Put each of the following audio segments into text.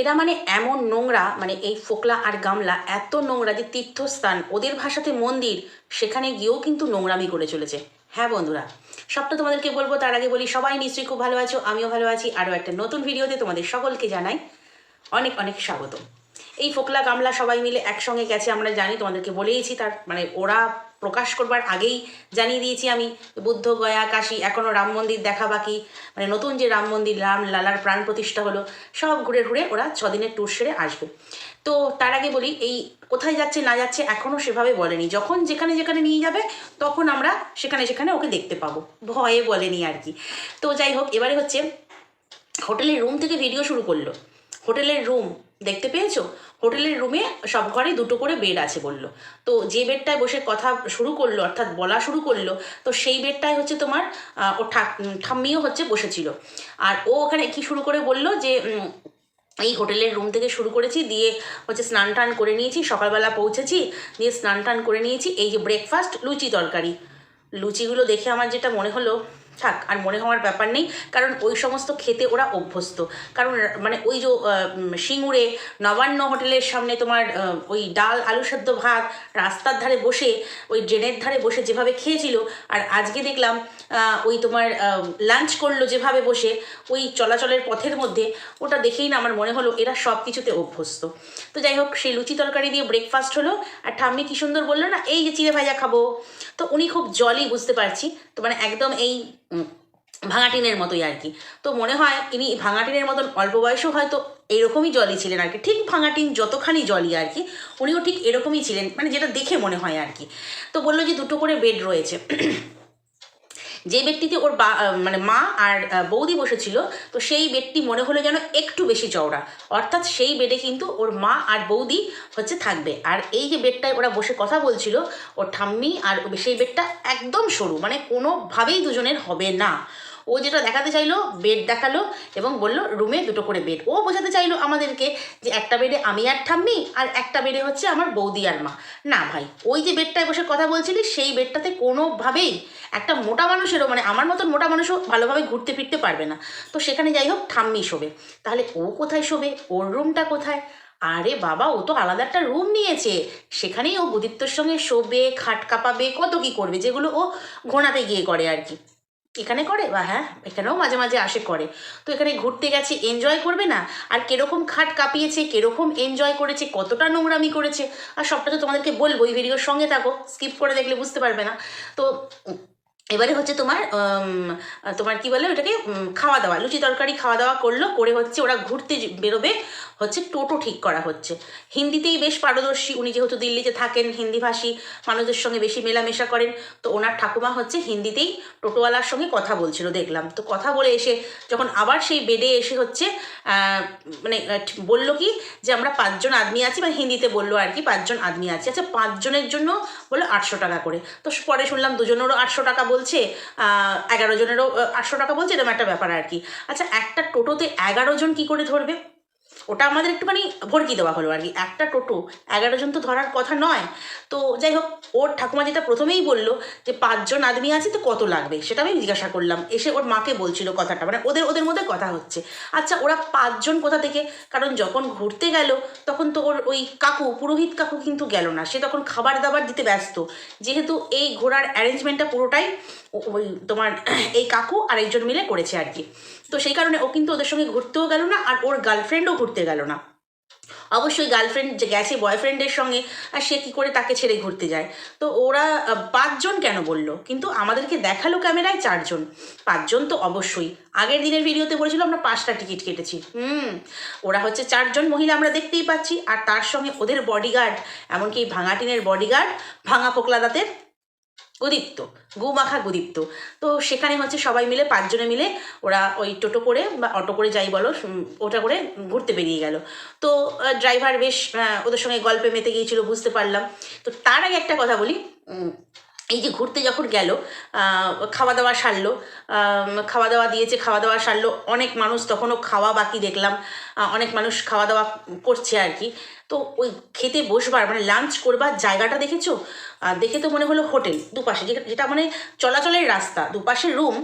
এরা মানে এমন নোংরা মানে এই ফোকলা আর গামলা এত নোংরা যে তীর্থস্থান, ওদের ভাষাতে মন্দির, সেখানে গিয়েও কিন্তু নোংরামি করে চলেছে। হ্যাঁ বন্ধুরা, সবটা তোমাদেরকে বলব, তার আগে বলি, সবাই নিশ্চয়ই খুব ভালো আছো, আমিও ভালো আছি। আরও একটা নতুন ভিডিওতে তোমাদের সকলকে জানাই অনেক অনেক স্বাগত। এই ফোকলা, গামলা সবাই মিলে একসঙ্গে গেছে, আমরা জানি, তোমাদেরকে বলেইছি তার মানে ওরা প্রকাশ করবার আগেই জানিয়ে দিয়েছি আমি বুদ্ধ গয়া, কাশী এখনও রাম মন্দির দেখা বাকি। মানে নতুন যে রাম মন্দির, রাম লালার প্রাণ প্রতিষ্ঠা হলো, সব ঘুরে ঘুরে ওরা ছদিনের ট্যুর সেরে আসবে। তো তার আগে বলি, এই কোথায় যাচ্ছে, না যাচ্ছে এখনও সেভাবে বলেনি। যখন যেখানে যেখানে নিয়ে যাবে, তখন আমরা সেখানে সেখানে ওকে দেখতে পাবো। ভয়ে বলেনি আর কি। তো যাই হোক, এবারে হচ্ছে হোটেলের রুম থেকে ভিডিও শুরু করল। হোটেলের রুম দেখতে পেয়েছ? হোটেলের রুমে সব ঘরে দুটো করে বেড আছে বলল। তো যে বেডটায় বসে কথা শুরু করল, অর্থাৎ বলা শুরু করল, তো সেই বেডটায় হচ্ছে তোমার ও ঠাম্মিও হচ্ছে বসেছিল। আর ও ওখানে কি শুরু করে বলল যে এই হোটেলের রুম থেকে শুরু করেছি, দিয়ে হচ্ছে স্নান টান করে নিয়েছি, সকালবেলা পৌঁছেছি, দিয়ে স্নান টান করে নিয়েছি, এই যে ব্রেকফাস্ট লুচি তরকারি। লুচিগুলো দেখে আমার যেটা মনে হলো থাক, আর মনে হওয়ার ব্যাপার নেই, কারণ ওই সমস্ত খেতে ওরা অভ্যস্ত। কারণ মানে ওই যে সিঙ্গুরে নবান্ন হোটেলের সামনে তোমার ওই ডাল, আলু সেদ্ধ ভাত রাস্তার ধারে বসে, ওই ড্রেনের ধারে বসে যেভাবে খেয়েছিল, আর আজকে দেখলাম ওই তোমার লাঞ্চ করল যেভাবে বসে, ওই চলাচলের পথের মধ্যে, ওটা দেখেই না আমার মনে হলো এরা সব কিছুতে অভ্যস্ত। তো যাই হোক, সেই লুচি তরকারি দিয়ে ব্রেকফাস্ট হলো, আর ঠাম্মি কি সুন্দর বলল না, এই যে চিড়ে ভাজা খাব। তো উনি খুব জলই বুঝতে পারছি, তো মানে একদম এই ভাঙাটিনের মতোই আর কি। তো মনে হয় ইনি ভাঙাটিনের মতন অল্প বয়সেও হয়তো এরকমই জলই ছিলেন আর কি। ঠিক ভাঙাটিন যতখানি জলই আর কি, উনিও ঠিক এরকমই ছিলেন মানে যেটা দেখে মনে হয় আর কি। তো বলল যে দুটো করে বেড রয়েছে। যে ব্যক্তিতে ওর বা মানে মা আর বৌদি বসেছিল, তো সেই বেডটি মনে হলো যেন একটু বেশি চওড়া। অর্থাৎ সেই বেডে কিন্তু ওর মা আর বৌদি হচ্ছে থাকবে। আর এই যে বেডটায় ওরা বসে কথা বলছিল, ওর ঠাম্মি আর সেই বেডটা একদম সরু মানে কোনোভাবেই দুজনের হবে না। ও যেটা দেখাতে চাইলো বেড দেখাল এবং বলল রুমে দুটো করে বেড ও বোঝাতে চাইলো আমাদেরকে যে একটা বেডে আমি আর ঠাম্মি আর একটা বেডে হচ্ছে আমার বৌদি আর মা। না ভাই, ওই যে বেডটায় বসে কথা বলছিলি, সেই বেডটাতে কোনোভাবেই একটা মোটা মানুষেরও মানে আমার মতন মোটা মানুষও ভালোভাবে ঘুরতে ফিরতে পারবে না। তো সেখানে যাই হোক, ঠাম্মি শোবে। তাহলে ও কোথায় শোবে? ওর রুমটা কোথায়? আরে বাবা, ও তো আলাদা একটা রুম নিয়েছে। সেখানেই ও বুদিত্যর সঙ্গে শোবে, খাট কাঁপাবে, কত কি করবে, যেগুলো ও ঘোনাতে গিয়ে করে আর কি। এখানে করে? বা হ্যাঁ এখানেও মাঝে মাঝে আসে করে। তো এখানে ঘুরতে গেছে এনজয় করবে না? আর কীরকম খাট কাঁপিয়েছে, কীরকম এনজয় করেছে, কতটা নোংরামি করেছে? আর সবটা তো তোমাদেরকে বলব, এই ভিডিওর সঙ্গে থাকো স্কিপ করে দেখলে বুঝতে পারবে না। তো এবারে হচ্ছে তোমার তোমার কি বলে ওটাকে খাওয়া দাওয়া লুচি তরকারি খাওয়া দাওয়া করল, করে হচ্ছে ওরা ঘুরতে বেরোবে, হচ্ছে টোটো ঠিক করা হচ্ছে। হিন্দিতেই বেশ পারদর্শী, উনি যেহেতু দিল্লিতে থাকেন হিন্দিভাষী মানুষদের সঙ্গে বেশি মেলামেশা করেন, তো ওনার ঠাকুমা হচ্ছে হিন্দিতেই টোটোওয়ালার সঙ্গে কথা বলছিল, দেখলাম। তো কথা বলে এসে যখন আবার সেই বেডে এসে হচ্ছে মানে বলল কি যে, আমরা পাঁচজন আদমি আছি মানে হিন্দিতে বলল আর কি, পাঁচজন আদমি আছি। আচ্ছা পাঁচজনের জন্য বলল আটশো টাকা করে। তো পরে শুনলাম দুজনেরও আটশো টাকা বলছে এগারো জনেরও আটশো টাকা বলছে, এরকম একটা ব্যাপার আর কি। আচ্ছা একটা টোটোতে এগারো জন কি করে ধরবে? ওটা আমাদের একটুখানি ভরকি দেওয়া হলো আর কি। একটা টোটো, এগারো জন তো ধরার কথা নয়। তো যাই হোক, ওর ঠাকুমা যেটা প্রথমেই বলল যে, পাঁচজন আদমি আছে তো কত লাগবে? সেটা আমি জিজ্ঞাসা করলাম। এসে ওর মাকে বলছিল কথাটা মানে ওদের ওদের মধ্যে কথা হচ্ছে। আচ্ছা ওরা পাঁচজন কোথা থেকে? কারণ যখন ঘুরতে গেল, তখন তো ওর ওই কাকু, পুরোহিত কাকু কিন্তু গেল না। সে তখন খাবার দাবার দিতে ব্যস্ত। যেহেতু এই ঘোরার অ্যারেঞ্জমেন্টটা পুরোটাই ওই তোমার এই কাকু আর একজন মিলে করেছে আর কি। তো সেই কারণে ও কিন্তু ওদের সঙ্গে ঘুরতেও গেল না আর ওর গার্লফ্রেন্ডও ঘুরতে গেল না। অবশ্যই গার্লফ্রেন্ড যে গেছে বয়ফ্রেন্ডের সঙ্গে আর সে কী করে তাকে ছেড়ে ঘুরতে যায়। তো ওরা পাঁচজন কেন বলল? কিন্তু আমাদেরকে দেখাল ক্যামেরায় চারজন। পাঁচজন তো অবশ্যই। আগের দিনের ভিডিওতে বলেছিল আমরা পাঁচটা টিকিট কেটেছি। হুম, ওরা হচ্ছে চারজন মহিলা আমরা দেখতেই পাচ্ছি। আর তার সঙ্গে ওদের বডিগার্ড এমনকি ভাঙাটিনের বডিগার্ড ভাঙা পোকলা দাঁতের গুদীপ্ত গুমাখা গুদীপ্ত। তো সেখানে হচ্ছে সবাই মিলে, পাঁচজনে মিলে ওরা ওই টোটো করে বা অটো করে যাই বলো ওটা করে ঘুরতে বেরিয়ে গেল। তো ড্রাইভার বেশ ওদের সঙ্গে গল্পে মেতে গিয়েছিল, বুঝতে পারলাম। তো তার আগে একটা কথা বলি এই যে ঘুরতে যখন গেল খাওয়া দাওয়া সারলো খাওয়া দাওয়া দিয়েছে খাওয়া দাওয়া সারলো, অনেক মানুষ তখনও খাওয়া বাকি দেখলাম অনেক মানুষ খাওয়া দাওয়া করছে আর কি। তো ওই খেতে বসবার মানে লাঞ্চ করবার জায়গাটা দেখেছ? দেখে তো মনে হলো হোটেল দুপাশে, যেটা যেটা মানে চলাচলের রাস্তা, দুপাশে রুম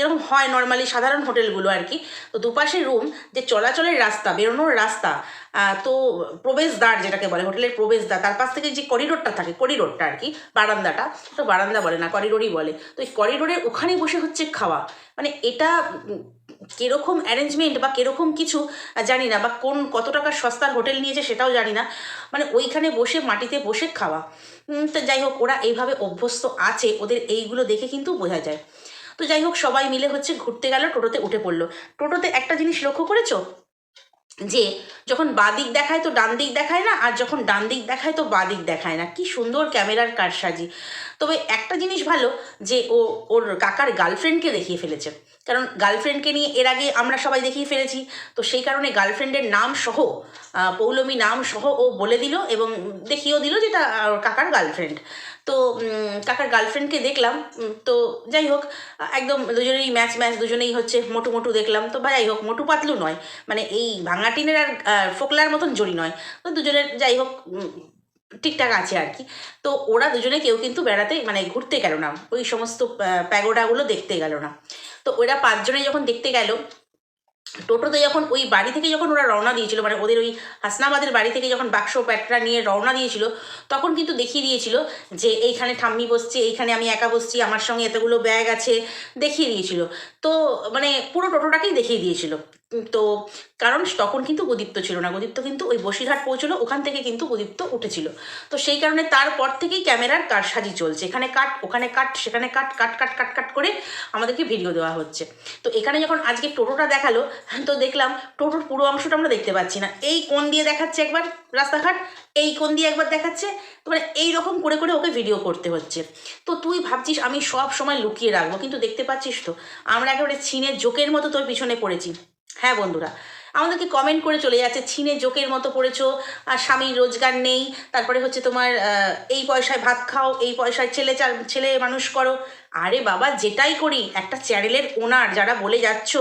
যেরকম হয় নর্মালি সাধারণ হোটেলগুলো আর কি। তো দুপাশে রুম যে চলাচলের রাস্তা, বেরোনোর রাস্তা তো প্রবেশদ্বার যেটাকে বলে, হোটেলের প্রবেশদ্বার, তার পাশ থেকে যে করিডোরটা থাকে, করিডোরটা আর কি, বারান্দাটা, তো বারান্দা বলে না, করিডোরই বলে। তো এই করিডোরের ওখানে বসে হচ্ছে খাওয়া। মানে এটা কীরকম অ্যারেঞ্জমেন্ট বা কীরকম কিছু জানি না, বা কোন কত টাকার সস্তার হোটেল নিয়েছে সেটাও জানি না। মানে ওইখানে বসে মাটিতে বসে খাওয়া। তো যাই হোক, ওরা এইভাবে অভ্যস্ত আছে, ওদের এইগুলো দেখে কিন্তু বোঝা যায়। তো যাই হোক, সবাই মিলে হচ্ছে ঘুরতে গেল, টোটোতে উঠে পড়ল। টোটোতে একটা জিনিস লক্ষ্য করেছ? যে যখন বাঁ দিক দেখায় তো ডান দিক দেখায় না, আর যখন ডান দিক দেখায় তো বাঁ দিক দেখায় না। কি সুন্দর ক্যামেরার কারসাজি। তবে একটা জিনিস ভালো, যে ও, ওর কাকার গার্লফ্রেন্ডকে দেখিয়ে ফেলেছে। কারণ গার্লফ্রেন্ডকে নিয়ে এর আগে আমরা সবাই দেখিয়ে ফেলেছি। তো সেই কারণে গার্লফ্রেন্ডের নাম সহ পৌলমী নাম সহ ও বলে দিল এবং দেখিয়েও দিল যেটা কাকার গার্লফ্রেন্ড। তো কাকার গার্লফ্রেন্ডকে দেখলাম তো যাই হোক, একদম দুজনেই ম্যাচ ম্যাচ দুজনেই হচ্ছে মোটু মোটু দেখলাম। তো বা যাই হোক, মোটু পাতলু নয় মানে এই ভাঙাটিনের আর ফোকলার মতন জড়ি নয়। তো দুজনের, যাই হোক ঠিকঠাক আছে আর কি। তো ওরা দুজনে কেউ কিন্তু বেড়াতে মানে ঘুরতে গেল না। ওই সমস্ত প্যাগোডাগুলো দেখতে গেল না। তো ওরা পাঁচজনে যখন দেখতে গেল টোটোতে যখন ওই বাড়ি থেকে যখন ওরা রওনা দিয়েছিল মানে ওদের ওই হাসনাবাদের বাড়ি থেকে যখন বাক্স প্যাটরা নিয়ে রওনা দিয়েছিল, তখন কিন্তু দেখিয়ে দিয়েছিল যে এইখানে ঠাম্মি বসছে, এইখানে আমি একা বসছি, আমার সঙ্গে এতগুলো ব্যাগ আছে, দেখিয়ে দিয়েছিল। তো মানে পুরো টোটোটাকেই দেখিয়ে দিয়েছিল। তো কারণ তখন কিন্তু গদীপ্ত ছিল না। গদীপ্ত কিন্তু ওই বসিরহাট পৌঁছলো, ওখান থেকে কিন্তু গদীপ্ত উঠেছিল। তো সেই কারণে তারপর থেকেই ক্যামেরার কারসাজি চলছে। এখানে কাট, ওখানে কাট, সেখানে কাট কাট কাট কাট কাট করে আমাদেরকে ভিডিও দেওয়া হচ্ছে। তো এখানে যখন আজকে টোটোটা দেখাল, তো দেখলাম টোটোর পুরো অংশটা আমরা দেখতে পাচ্ছি না। এই কোন দিয়ে দেখাচ্ছে একবার রাস্তাঘাট, এই কোন দিয়ে একবার দেখাচ্ছে। তো মানে এই রকম করে করে ওকে ভিডিও করতে হচ্ছে। তো তুই ভাবছিস আমি সব সময় লুকিয়ে রাখব, কিন্তু দেখতে পাচ্ছিস তো, আমরা একেবারে ছিনের জোকের মতো তোর পিছনে পড়েছি। হ্যাঁ বন্ধুরা, আমাদেরকে কমেন্ট করে চলে যাচ্ছে, ছিনে জোকের মতো পড়েছো, আর স্বামীর রোজগার নেই, তারপরে হচ্ছে তোমার এই পয়সায় ভাত খাও, এই পয়সায় ছেলে ছেলে মানুষ করো। আরে বাবা, যেটাই করি, একটা চ্যানেলের ওনার যারা বলে যাচ্ছ,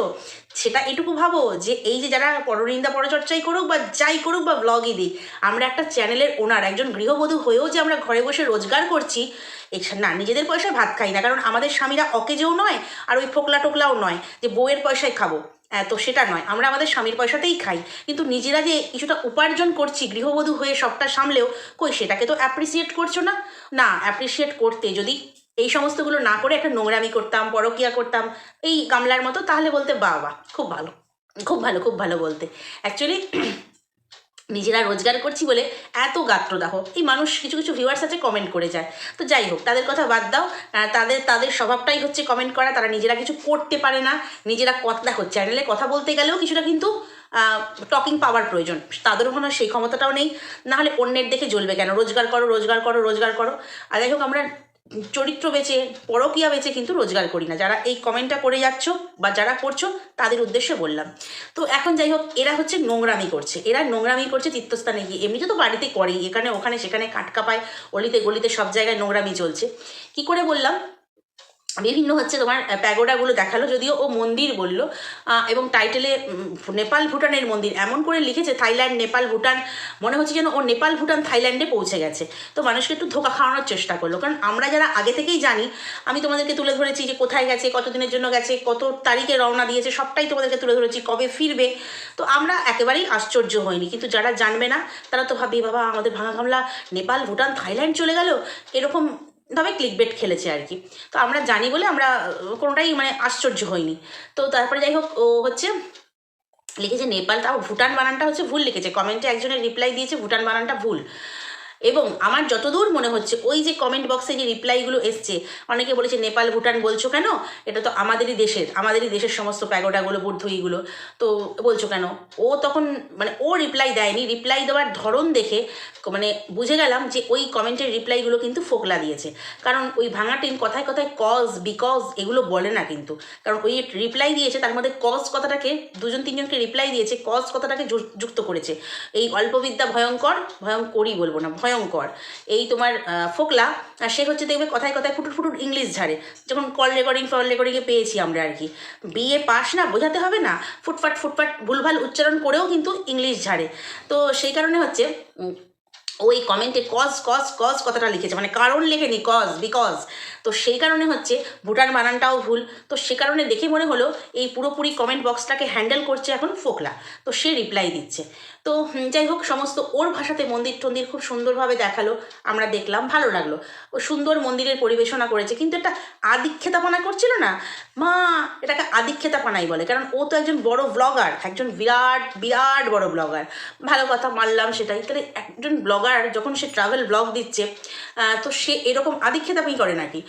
সেটা এটুকু ভাবো যে এই যে যারা পরনিন্দা পরচর্চাই করুক বা যাই করুক বা ব্লগই দিই আমরা একটা চ্যানেলের ওনার একজন গৃহবধূ হয়েও যে আমরা ঘরে বসে রোজগার করছি না, নিজেদের পয়সায় ভাত খাই না, কারণ আমাদের স্বামীরা অকেজেও নয়, আর ওই ফোকলা টোকলাও নয় যে বউয়ের পয়সায় খাব। তো সেটা নয়। আমরা আমাদের স্বামীর পয়সাতেই খাই। কিন্তু নিজেরা যে কিছুটা উপার্জন করছি, গৃহবধূ হয়ে সবটা সামলেও, কই, সেটাকে তো অ্যাপ্রিসিয়েট করছ না? না অ্যাপ্রিসিয়েট করতে যদি এই সমস্তগুলো না করে একটা নোংরামি করতাম, পরকিয়া করতাম, এই গামলার মতো, তাহলে বলতে বাবা খুব ভালো। খুব ভালো খুব ভালো বলতে। অ্যাকচুয়ালি নিজেরা রোজগার করছি বলে এত গাত্রদাহ। এই মানুষ কিছু কিছু ভিউয়ার্স আছে কমেন্ট করে যায়। তো যাই হোক, তাদের কথা বাদ দাও। তাদের তাদের স্বভাবটাই হচ্ছে কমেন্ট করা। তারা নিজেরা কিছু করতে পারে না। নিজেরা কথা দেখো চ্যানেলে কথা বলতে গেলেও কিছুটা কিন্তু টকিং পাওয়ার প্রয়োজন। তাদের ওখানে সেই ক্ষমতাটাও নেই। নাহলে অন্যের দেখে জ্বলবে কেন? রোজগার করো রোজগার করো রোজগার করো। আর যাই হোক, আমরা চরিত্র বেচে, পরকিয়া বেচে কিন্তু রোজগার করি না। যারা এই কমেন্টটা করে যাচ্ছ বা যারা করছ, তাদের উদ্দেশ্যে বললাম। তো এখন যাই হোক, এরা হচ্ছে নোংরামি করছে। এরা নোংরামি করছে তীর্থস্থানে গিয়ে। এমনিতে তো বাড়িতে করেই। এখানে, ওখানে, সেখানে কাটকা পায় অলিতে গলিতে সব জায়গায় নোংরামি চলছে। কি করে বললাম? বিভিন্ন হচ্ছে তোমার প্যাগোডাগুলো দেখাল যদিও ও মন্দির বলল এবং টাইটেলে নেপাল ভুটানের মন্দির এমন করে লিখেছে, থাইল্যান্ড, নেপাল, ভুটান। মনে হচ্ছে যেন ও নেপাল, ভুটান, থাইল্যান্ডে পৌঁছে গেছে। তো মানুষকে একটু ধোকা খাওয়ানোর চেষ্টা করল। কারণ আমরা যারা আগে থেকেই জানি, আমি তোমাদেরকে তুলে ধরেছি যে কোথায় গেছে, কতদিনের জন্য গেছে, কত তারিখে রওনা দিয়েছে, সবটাই তোমাদেরকে তুলে ধরেছি, কবে ফিরবে। তো আমরা একেবারেই আশ্চর্য হইনি। কিন্তু যারা জানবে না, তারা তো ভাববে বাবা, আমাদের ভাঙা গামলা নেপাল, ভুটান, থাইল্যান্ড চলে গেল? এরকম ভাবে ক্লিক বেট খেলেছে আর কি তো আমরা জানি বলে আমরা, কোনোটাই মানে আশ্চর্য হইনি। তো তারপরে যাই হোক, ও হচ্ছে লিখেছে, নেপাল, তাও ভুটান বানানটা হচ্ছে ভুল লিখেছে। কমেন্টে একজনের রিপ্লাই দিয়েছে, ভুটান বানানটা ভুল। এবং আমার যতদূর মনে হচ্ছে, ওই যে কমেন্ট বক্সে যে রিপ্লাইগুলো এসছে, অনেকে বলেছে, নেপাল, ভুটান বলছো কেন? এটা তো আমাদেরই দেশের আমাদেরই দেশের সমস্ত প্যাগোডাগুলো, বুদ্ধইগুলো। তো বলছো কেন? ও তখন মানে ও রিপ্লাই দেয়নি। রিপ্লাই দেওয়ার ধরন দেখে মানে বুঝে গেলাম যে ওই কমেন্টের রিপ্লাইগুলো কিন্তু ফোকলা দিয়েছে। কারণ ওই ভাঙাটিন কথায় কথায় কজ বিকজ এগুলো বলে না কিন্তু। কারণ ওই রিপ্লাই দিয়েছে, তার মধ্যে কজ কথাটাকে, দুজন, তিনজনকে রিপ্লাই দিয়েছে কজ কথাটাকে যুক্ত করেছে। এই অল্পবিদ্যা ভয়ঙ্কর, ভয়ঙ্করই বলব না ভয়ঙ্কর। এই তোমার ফোকলা, আর সে হচ্ছে দেখবে কথায় কথায় ফুটুট ফুটুট ইংলিশ ঝাড়ে। যখন কল রেকর্ডিং ফল রেকর্ডিংয়ে পেয়েছি আমরা আর কি। বিএ পাস না, বোঝাতে হবে না। ফুটফাট ফুটফাট, ভুলভাল উচ্চারণ করেও কিন্তু ইংলিশ ঝাড়ে। তো সেই কারণে হচ্ছে ওই কমেন্টে কজ কজ কজ কথাটা লিখেছে। মানে কারণ লেখেনি কজ বিকজ তো সেই কারণে হচ্ছে, ভুটান বানানটাও ভুল। তো সে কারণে দেখে মনে হলো, এই পুরোপুরি কমেন্ট বক্সটাকে হ্যান্ডেল করছে এখন ফোকলা। তো সে রিপ্লাই দিচ্ছে। তো যাই হোক, সমস্ত ওর ভাষাতে মন্দির টন্দির খুব সুন্দরভাবে দেখাল, আমরা দেখলাম, ভালো লাগল। ও সুন্দর মন্দিরের পরিবেশনা করেছে, কিন্তু একটা আদিক্ষেতাপনা করছিল না? মা, এটাকে আদিক্ষেতাপনাই বলে, কারণ ও তো একজন বড় ব্লগার একজন বিরাট বিরাট বড় ব্লগার ভালো কথা, মানলাম সেটাই। তাহলে একজন ব্লগার যখন সে ট্রাভেল ব্লগ দিচ্ছে তো সে এরকম আদিক্ষেতাপই করে নাকি?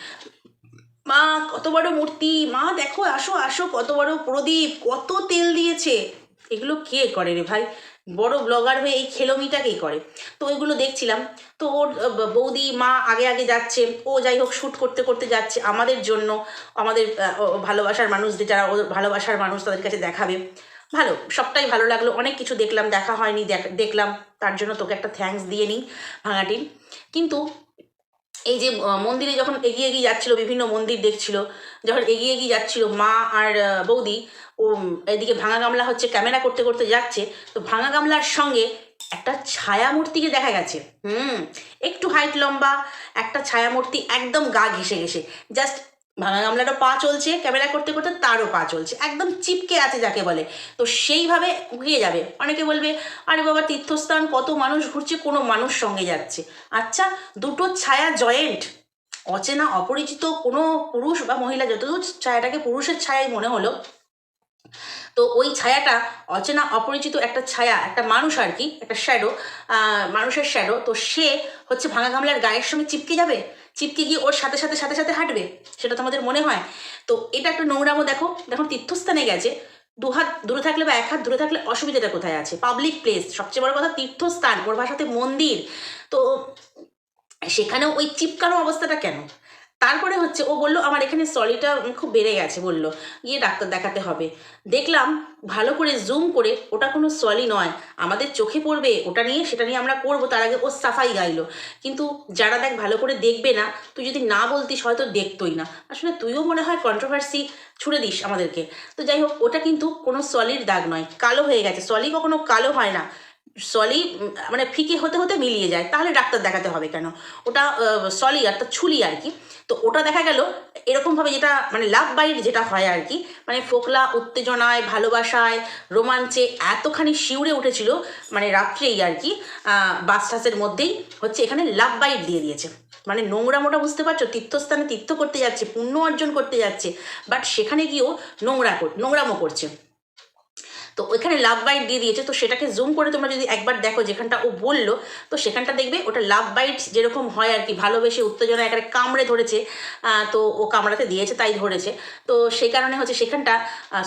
মা, কত বড় মূর্তি! মা, দেখো, আসো আসো, কত বড় প্রদীপ, কত তেল দিয়েছে! এগুলো কে করে রে ভাই? বড় ব্লগার হয়ে এই খেলোমিটাকেই করে। তো ওইগুলো দেখছিলাম। তো ওর বৌদি, মা আগে আগে যাচ্ছে। ও যাই হোক শ্যুট করতে করতে যাচ্ছে। আমাদের জন্য, আমাদের ভালোবাসার মানুষদের যারা ওর ভালোবাসার মানুষ তাদের কাছে দেখাবে। ভালো, সবটাই ভালো লাগল। অনেক কিছু দেখলাম, দেখা হয়নি, দেখ- দেখলাম। তার জন্য তোকে একটা থ্যাঙ্কস দিয়ে নিই ভাঙাটির কিন্তু এই যে মন্দিরে যখন এগিয়ে এগিয়ে যাচ্ছিল, বিভিন্ন মন্দির দেখছিল, যখন এগিয়ে এগিয়ে যাচ্ছিল মা আর বৌদি ও এদিকে ভাঙা গামলা হচ্ছে ক্যামেরা করতে করতে যাচ্ছে। তো ভাঙা গামলার সঙ্গে একটা ছায়া মূর্তিকে দেখা গেছে। হুম, একটু হাইট লম্বা, একটা ছায়া মূর্তি একদম গা ঘেসে ঘেসে জাস্ট ভাঙা গামলারও পা চলছে ক্যামেরা করতে করতে তারও পা চলছে। একদম চিপকে আছে যাকে বলে। তো সেইভাবে ঘুরিয়ে যাবে। অনেকে বলবে, আরে বাবা, তীর্থস্থান, কত মানুষ ঘুরছে, কোনো মানুষ সঙ্গে যাচ্ছে। আচ্ছা দুটো ছায়া জয়েন্ট অচেনা, অপরিচিত, কোনো পুরুষ বা মহিলা, যতদূর ছায়াটাকে পুরুষের ছায়াই মনে হলো তো ওই ছায়াটা অচেনা অপরিচিত একটা ছায়া, একটা মানুষ আর কি, একটা শ্যাডো মানুষের শ্যাডো তো সে হচ্ছে ভাঙা গামলার গায়ের সঙ্গে চিপকে যাবে, চিপকে গিয়ে ওর সাথে সাথে সাথে সাথে হাঁটবে, সেটা তোমাদের মনে হয়? তো এটা একটা নোংরামো দেখো দেখো তীর্থস্থানে গেছে দু হাত দূরে থাকলে বা এক হাত দূরে থাকলে অসুবিধাটা কোথায় আছে? পাবলিক প্লেস সবচেয়ে বড় কথা তীর্থস্থান, ওর ভাষাতে মন্দির। তো সেখানেও ওই চিপকানো অবস্থাটা কেন? তারপরে হচ্ছে ও বলল, আমার এখানে সলিটা খুব বেড়ে গেছে, বলল। গিয়ে ডাক্তার দেখাতে হবে। দেখলাম ভালো করে জুম করে ওটা কোনো সলি নয়, আমাদের চোখে পড়বে, ওটা নিয়ে সেটা নিয়ে আমরা করব, তার আগে ও সাফাই গাইলো। কিন্তু যারা দেখ ভালো করে দেখবে না, তুই যদি না বলতিস হয়তো দেখতোই না। আসলে তুইও মনে হয় কন্ট্রোভার্সি ছুড়ে দিস আমাদেরকে। তো যাই হোক, ওটা কিন্তু কোনো সলির দাগ নয়, কালো হয়ে গেছে। সলি কখনো কালো হয় না। সলি মানে ফিকে হতে হতে মিলিয়ে যায়। তাহলে ডাক্তার দেখাতে হবে কেন? ওটা সলি আর অর্থাৎ ছুলি আর কি। তো ওটা দেখা গেল এরকমভাবে যেটা মানে লাভ বাইট যেটা হয় আর কি মানে ফোকলা, উত্তেজনায়, ভালোবাসায়, রোমাঞ্চে এতখানি শিউরে উঠেছিল মানে রাত্রেই আর কি বাস টাসের মধ্যেই হচ্ছে এখানে লাভ বাইট দিয়ে দিয়েছে। মানে নোংরা মোটা বুঝতে পারছ? তীর্থস্থানে তীর্থ করতে যাচ্ছে, পুণ্য অর্জন করতে যাচ্ছে বাট সেখানে গিয়েও নোংরা নোংরামো করছে। তো ওইখানে লাভ বাইট দিয়ে দিয়েছে, তো সেটাকে জুম করে তোমরা যদি একবার দেখো যেখানটা ও বলল, তো সেখানটা দেখবে ওটা লাভ বাইট যেরকম হয় আর কি, ভালোবেসে উত্তেজনা একেবারে কামড়ে ধরেছে তো ও কামড়াতে দিয়েছে, তাই ধরেছে। তো সেই কারণে হচ্ছে সেখানটা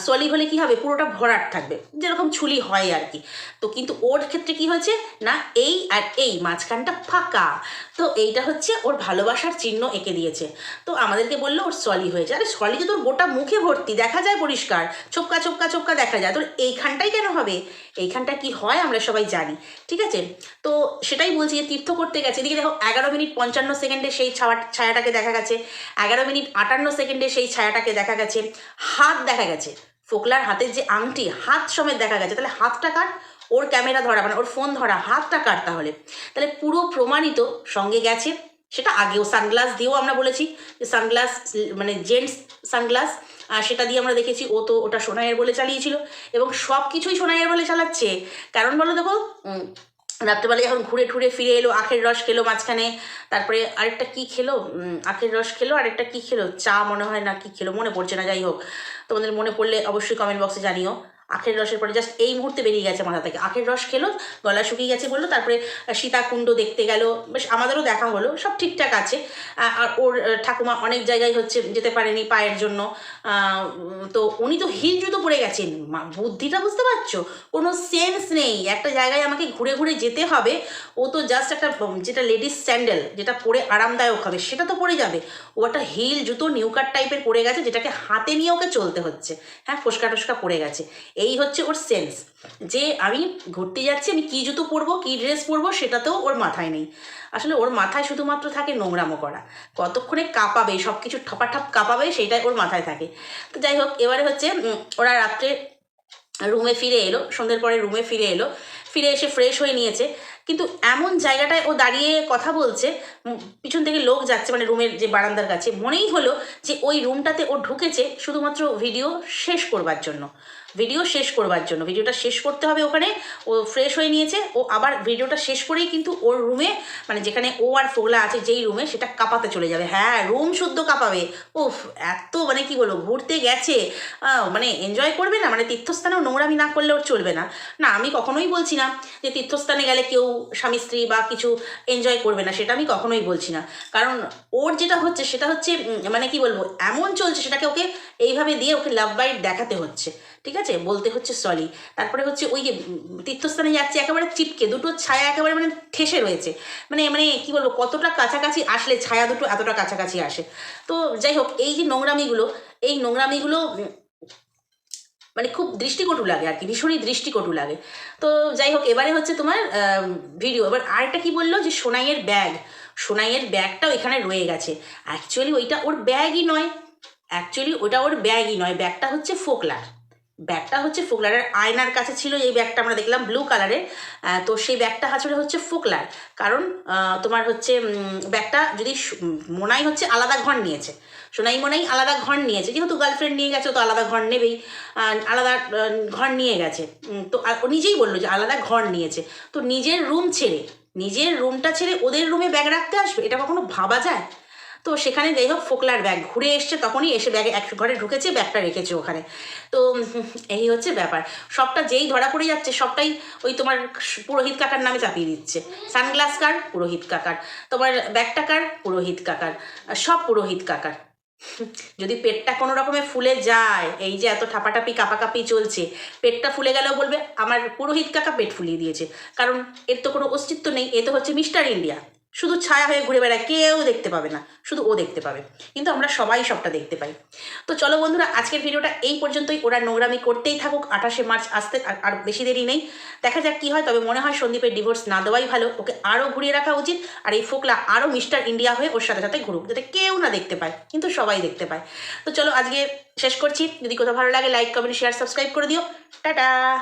সলি হলে কি হবে, পুরোটা ভরাট থাকবে, যেরকম ছুলি হয় আর কি। তো কিন্তু ওর ক্ষেত্রে কি হয়েছে, না, এই আর এই মাঝখানটা ফাঁকা। তো এইটা হচ্ছে ওর ভালোবাসার চিহ্ন এঁকে দিয়েছে। তো আমাদেরকে বলল ওর সলি হয়েছে। আরে সলি তো তোর গোটা মুখে ভর্তি, দেখা যায় পরিষ্কার। ছোপকা ছোপকা ছোপকা দেখা যায়। তোর এইখানটাই কেন হবে? এইখানটা কি হয় আমরা সবাই জানি, ঠিক আছে? তো সেটাই বলছি যে তীর্থ করতে গেছে। এদিকে দেখো, এগারো মিনিট পঞ্চান্ন সেকেন্ডে সেই ছাওয়া ছায়াটাকে দেখা গেছে। এগারো মিনিট আটান্ন সেকেন্ডে সেই ছায়াটাকে দেখা গেছে। হাত দেখা গেছে। ফোকলার হাতের যে আংটি, হাত সমেত দেখা গেছে। তাহলে হাতটা কার? ওর ক্যামেরা ধরা মানে ওর ফোন ধরা। হাতটা কার তাহলে? তাহলে পুরো প্রমাণিত সঙ্গে গেছে সেটা আগেও সানগ্লাস দিয়েও আমরা বলেছি যে সানগ্লাস মানে জেন্টস সানগ্লাস আর সেটা দিয়ে আমরা দেখেছি ও তো ওটা সোনাইয়ের বলে চালিয়েছিল। এবং সব কিছুই সোনাইয়ের বলে চালাচ্ছে। কারণ বলো দেখো রাত্রেবেলা যখন ঘুরে ঠুরে ফিরে এলো, আখের রস খেলো মাঝখানে, তারপরে আরেকটা কি খেলো? আখের রস খেলো, আরেকটা কি খেলো? চা মনে হয় না কি খেলো, মনে পড়ছে না, যাই হোক। তোমাদের মনে পড়লে অবশ্যই কমেন্ট বক্সে জানিও। আখের রসের পরে জাস্ট এই মুহূর্তে বেরিয়ে গেছে মাথা থেকে। আখের রস খেলো, গলা শুকিয়ে গেছে বলল, তারপরে সীতাকুণ্ড দেখতে গেল, বেশ আমাদেরও দেখা হলো, সব ঠিকঠাক আছে। আর ওর ঠাকুমা অনেক জায়গায় হচ্ছে যেতে পারেনি পায়ের জন্য। তো উনি তো হিল জুতো পরে গেছেন। বুদ্ধিটা বুঝতে পারছ? কোনো সেন্স নেই। একটা জায়গায় আমাকে ঘুরে ঘুরে যেতে হবে। ও তো জাস্ট একটা যেটা লেডিস স্যান্ডেল, যেটা পরে আরামদায়ক হবে, সেটা তো পরে যাবে। ও একটা হিল জুতো নিউকার টাইপের পরে গেছে, যেটাকে হাতে নিয়ে ওকে চলতে হচ্ছে। হ্যাঁ ফোসকা টোসকা পরে গেছে। এই হচ্ছে ওর সেন্স যে আমি ঘুরতে যাচ্ছি, আমি কী জুতো পরবো, কী ড্রেস পরবো, সেটাতেও ওর মাথায় নেই। আসলে ওর মাথায় শুধুমাত্র থাকে নোংরামো করা। কতক্ষণে কাঁপাবে সব কিছু ঠপাঠপ কাঁপাবে, সেটাই ওর মাথায় থাকে। তো যাই হোক, এবারে হচ্ছে ওরা রাত্রে রুমে ফিরে এলো, সন্ধ্যের পরে রুমে ফিরে এলো, ফিরে এসে ফ্রেশ হয়ে নিয়েছে। কিন্তু এমন জায়গাটায় ও দাঁড়িয়ে কথা বলছে পিছন থেকে লোক যাচ্ছে মানে রুমের যে বারান্দার কাছে, মনেই হলো যে ওই রুমটাতে ও ঢুকেছে শুধুমাত্র ভিডিও শেষ করবার জন্য। ভিডিও শেষ করবার জন্য। ভিডিওটা শেষ করতে হবে ওখানে, ও ফ্রেশ হয়ে নিয়েছে, ও আবার ভিডিওটা শেষ করেই কিন্তু ওর রুমে মানে যেখানে ও আর ফোগলা আছে যেই রুমে সেটা কাঁপাতে চলে যাবে। হ্যাঁ রুম শুদ্ধ কাঁপাবে। উফ, এত মানে কি বলব, ঘুরতে গেছে। মানে এনজয় করবে না মানে তীর্থস্থানেও নোংরামি না করলে ওর চলবে না। না, আমি কখনোই বলছি না যে তীর্থস্থানে গেলে কেউ স্বামী, স্ত্রী বা কিছু এনজয় করবে না, সেটা আমি কখনোই বলছি না। কারণ ওর যেটা হচ্ছে, সেটা হচ্ছে মানে কি বলব, এমন চলছে সেটাকে ওকে এইভাবে দিয়ে ওকে লাভ বাইট দেখাতে হচ্ছে। ঠিক আছে? বলতে হচ্ছে সরি তারপরে হচ্ছে ওই যে তীর্থস্থানে যাচ্ছে, একেবারে চিপকে, দুটো ছায়া একেবারে মানে ঠেসে রয়েছে। মানে মানে কি বলব, কতটা কাছাকাছি আসলে ছায়া দুটো এতটা কাছাকাছি আসে। তো যাই হোক, এই যে নোংরামিগুলো, এই নোংরামিগুলো মানে খুব দৃষ্টিকটু লাগে আর কি, ভীষণই দৃষ্টিকটু লাগে। তো যাই হোক, এবারে হচ্ছে তোমার ভিডিও এবার আরেকটা কি বলল যে সোনাইয়ের ব্যাগ সোনাইয়ের ব্যাগটাও এখানে রয়ে গেছে। অ্যাকচুয়ালি ওইটা ওর ব্যাগই নয় অ্যাকচুয়ালি ওটা ওর ব্যাগই নয় ব্যাগটা হচ্ছে ফোকলার। ব্যাগটা হচ্ছে ফোকলারের আয়নার কাছে ছিল, এই ব্যাগটা আমরা দেখলাম ব্লু কালারের তো সেই ব্যাগটা আসলে হচ্ছে ফোকলার। কারণ তোমার হচ্ছে ব্যাগটা যদি মোনাই হচ্ছে আলাদা ঘর নিয়েছে। সোনাই মোনাই আলাদা ঘর নিয়েছে। যেহেতু গার্লফ্রেন্ড নিয়ে গেছে, তো আলাদা ঘর নেবেই। আলাদা ঘর নিয়ে গেছে। তো ও নিজেই বলল যে আলাদা ঘর নিয়েছে। তো নিজের রুম ছেড়ে, নিজের রুমটা ছেড়ে ওদের রুমে ব্যাগ রাখতে আসবে? এটা কখনো ভাবা যায়? তো সেখানে যাই হোক ফোকলার ব্যাগ ঘুরে এসছে, তখনই এসে ব্যাগে এক ঘরে ঢুকেছে ব্যাগটা রেখেছে ওখানে। তো এই হচ্ছে ব্যাপার। সবটা যেই ধরা পড়ে যাচ্ছে, সবটাই ওই তোমার পুরোহিত কাকার নামে চাপিয়ে দিচ্ছে। সানগ্লাস কার? পুরোহিত কাকার। তোমার ব্যাগটা কার? পুরোহিত কাকার। সব পুরোহিত কাকার। যদি পেটটা কোনো রকমে ফুলে যায়, এই যে এত ঠাপাটাপি কাপাকাপি চলছে, পেটটা ফুলে গেলেও বলবে, আমার পুরোহিত কাকা পেট ফুলিয়ে দিয়েছে। কারণ এর তো কোনো অস্তিত্ব নেই, এ তো হচ্ছে মিস্টার ইন্ডিয়া শুধু ছায়া হয়ে ঘুরে বেড়ায়, কেউ দেখতে পাবে না, শুধু ও দেখতে পাবে। কিন্তু আমরা সবাই সবটা দেখতে পাই। তো চলো বন্ধুরা, আজকের ভিডিওটা এই পর্যন্তই। ওরা নোংরামি করতেই থাকুক, আঠাশে মার্চ আসতে আর- বেশি দেরি নেই। দেখা যাক কী হয়, তবে মনে হয় সন্দীপের ডিভোর্স না দেওয়াই ভালো। ওকে আরও ঘুরিয়ে রাখা উচিত, আর এই ফোকলা আরও মিস্টার ইন্ডিয়া হয়ে ওর সাথে সাথে ঘুরুক, যাতে কেউ না দেখতে পায়, কিন্তু সবাই দেখতে পায়। তো চলো আজকে শেষ করছি। যদি কোথাও ভালো লাগে লাইক কমেন্ট শেয়ার সাবস্ক্রাইব করে দিও। টাটা!